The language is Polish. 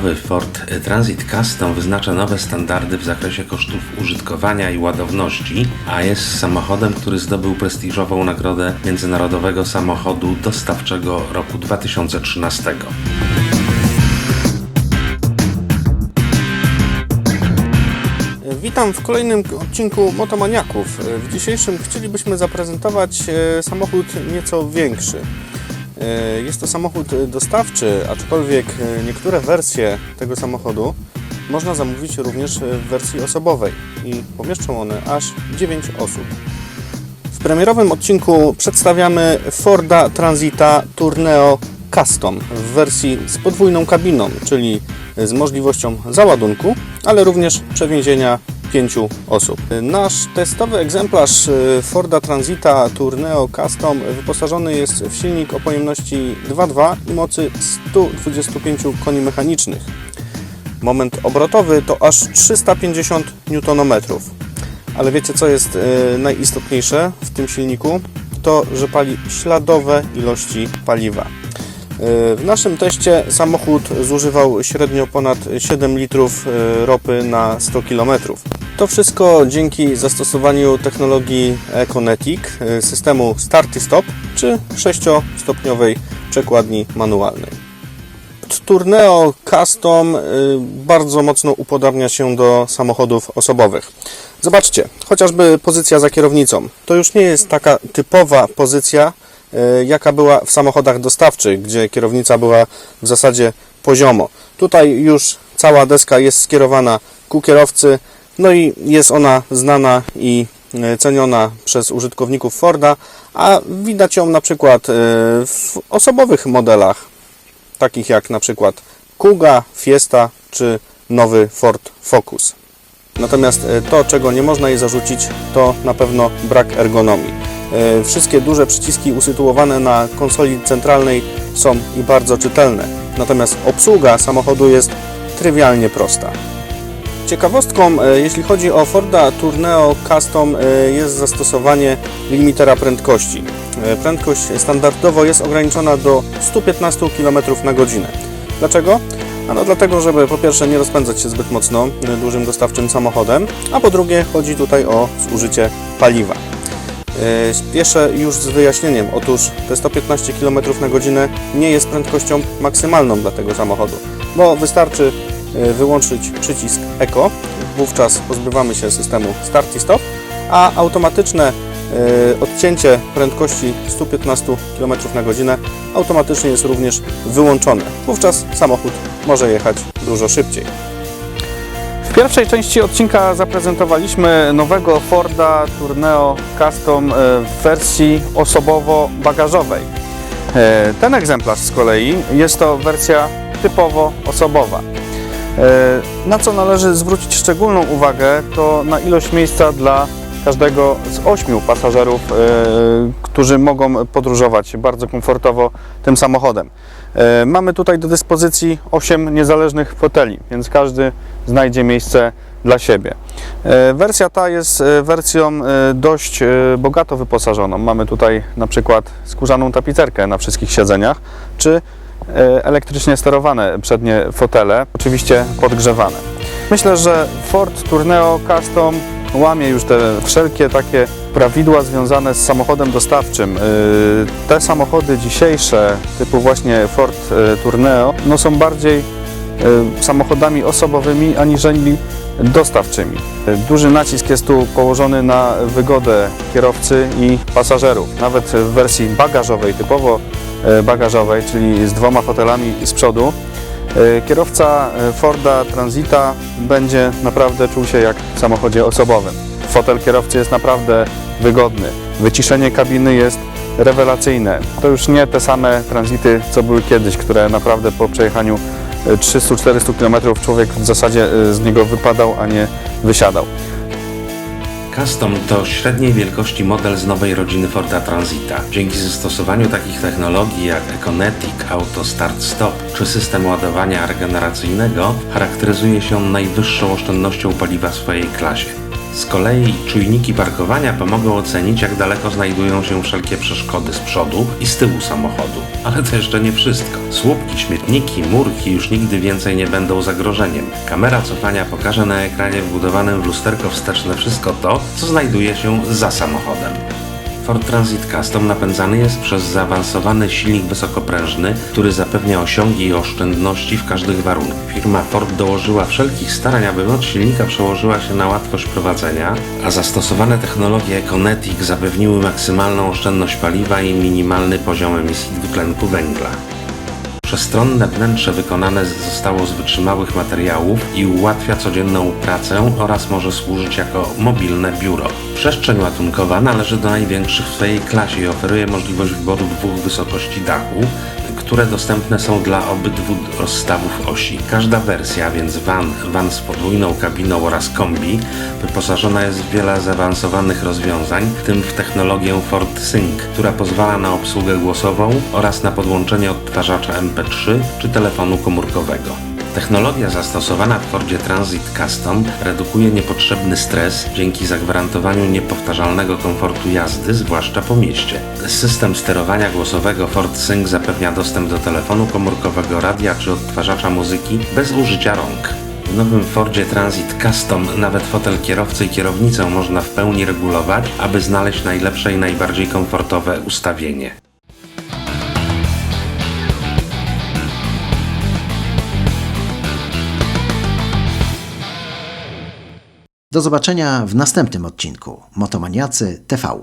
Nowy Ford Transit Custom wyznacza nowe standardy w zakresie kosztów użytkowania i ładowności, a jest samochodem, który zdobył prestiżową nagrodę Międzynarodowego Samochodu Dostawczego roku 2013. Witam w kolejnym odcinku Motomaniaków. W dzisiejszym chcielibyśmy zaprezentować e, samochód nieco większy. E, Jest to samochód dostawczy, aczkolwiek e, niektóre wersje tego samochodu można zamówić również w wersji osobowej i pomieszczą one aż 9 osób. W premierowym odcinku przedstawiamy Forda Transita Tourneo Custom w wersji z podwójną kabiną, czyli z możliwością załadunku, ale również przewiezienia pięciu osób. Nasz testowy egzemplarz y, Forda Transita Tourneo Custom wyposażony jest w silnik o pojemności 2.2 i mocy 125 koni mechanicznych. Moment obrotowy to aż 350 Nm. Ale wiecie co jest e, najistotniejsze w tym silniku? To, że pali śladowe ilości paliwa. E, W naszym teście samochód zużywał średnio ponad 7 litrów ropy na 100 km. To wszystko dzięki zastosowaniu technologii Econetic, e, systemu Start i Stop czy 6-stopniowej przekładni manualnej. Tourneo Custom y, bardzo mocno upodabnia się do samochodów osobowych. Zobaczcie, chociażby pozycja za kierownicą. To już nie jest taka typowa pozycja, y, jaka była w samochodach dostawczych, gdzie kierownica była w zasadzie poziomo. Tutaj już cała deska jest skierowana ku kierowcy, no i jest ona znana i y, ceniona przez użytkowników Forda, a widać ją na przykład y, w osobowych modelach takich jak na przykład Kuga, Fiesta czy nowy Ford Focus. Natomiast e, to, czego nie można jej zarzucić, to na pewno brak ergonomii. E, Wszystkie duże przyciski usytuowane na konsoli centralnej są i bardzo czytelne. Natomiast obsługa samochodu jest trywialnie prosta. Ciekawostką, e, jeśli chodzi o Forda Tourneo Custom, e, jest zastosowanie limitera prędkości. E, Prędkość standardowo jest ograniczona do 115 km na godzinę. Dlaczego? Ano dlatego, żeby po pierwsze nie rozpędzać się zbyt mocno dużym dostawczym samochodem, a po drugie chodzi tutaj o zużycie paliwa. Spieszę już z wyjaśnieniem. Otóż te 115 km na godzinę nie jest prędkością maksymalną dla tego samochodu, bo wystarczy wyłączyć przycisk Eco, wówczas pozbywamy się systemu Start i Stop, a automatyczne e, odcięcie prędkości 115 km na godzinę automatycznie jest również wyłączone. Wówczas samochód może jechać dużo szybciej. W pierwszej części odcinka zaprezentowaliśmy nowego Forda Tourneo Custom e, w wersji osobowo-bagażowej. Ten egzemplarz z kolei jest to wersja typowo osobowa. E, Na co należy zwrócić szczególną uwagę, to na ilość miejsca dla każdego z ośmiu pasażerów, e, którzy mogą podróżować bardzo komfortowo tym samochodem. E, Mamy tutaj do dyspozycji 8 niezależnych foteli, więc każdy znajdzie miejsce dla siebie. Wersja ta jest wersją dość bogato wyposażoną. Mamy tutaj na przykład skórzaną tapicerkę na wszystkich siedzeniach, czy elektrycznie sterowane przednie fotele, oczywiście podgrzewane. Myślę, że Ford Tourneo Custom łamie już te wszelkie takie prawidła związane z samochodem dostawczym. Yy, Te samochody dzisiejsze, typu właśnie Ford yy, Tourneo, no są bardziej samochodami osobowymi aniżeli dostawczymi. Duży nacisk jest tu położony na wygodę kierowcy i pasażerów. Nawet w wersji bagażowej, typowo yy, bagażowej, czyli z dwoma fotelami z przodu, E, Kierowca e, Forda Transita będzie naprawdę czuł się jak w samochodzie osobowym. Fotel kierowcy jest naprawdę wygodny. Wyciszenie kabiny jest rewelacyjne. To już nie te same tranzity, co były kiedyś, które naprawdę po przejechaniu e, 300-400 km człowiek w zasadzie e, z niego wypadał, a nie wysiadał. Custom to średniej wielkości model z nowej rodziny Forda Transita. Dzięki zastosowaniu takich technologii jak Econetic, Auto Start Stop czy system ładowania regeneracyjnego charakteryzuje się najwyższą oszczędnością paliwa w swojej klasie. Z kolei czujniki parkowania pomogą ocenić, jak daleko znajdują się wszelkie przeszkody z przodu i z tyłu samochodu. Ale to jeszcze nie wszystko. Słupki, śmietniki, murki już nigdy więcej nie będą zagrożeniem. Kamera cofania pokaże na ekranie wbudowanym w lusterko wsteczne wszystko to, co znajduje się za samochodem. Ford Transit Custom napędzany jest przez zaawansowany silnik wysokoprężny, który zapewnia osiągi i oszczędności w każdych warunkach. Firma Ford dołożyła wszelkich starań, aby moc silnika przełożyła się na łatwość prowadzenia, a zastosowane technologie Econetic zapewniły maksymalną oszczędność paliwa i minimalny poziom emisji dwutlenku węgla. Przestronne wnętrze wykonane zostało z wytrzymałych materiałów i ułatwia codzienną pracę oraz może służyć jako mobilne biuro. Przestrzeń łatunkowa należy do największych w swojej klasie i oferuje możliwość wyboru dwóch wysokości dachu, które dostępne są dla obydwu rozstawów osi. Każda wersja, więc van, van z podwójną kabiną oraz kombi, wyposażona jest w wiele zaawansowanych rozwiązań, w tym w technologię Ford Sync, która pozwala na obsługę głosową oraz na podłączenie odtwarzacza MP3 czy telefonu komórkowego. Technologia zastosowana w Fordzie Transit Custom redukuje niepotrzebny stres dzięki zagwarantowaniu niepowtarzalnego komfortu jazdy, zwłaszcza po mieście. System sterowania głosowego Ford Sync zapewnia dostęp do telefonu komórkowego, radia czy odtwarzacza muzyki bez użycia rąk. W nowym Fordzie Transit Custom nawet fotel kierowcy i kierownicę można w pełni regulować, aby znaleźć najlepsze i najbardziej komfortowe ustawienie. Do zobaczenia w następnym odcinku Motomaniacy TV.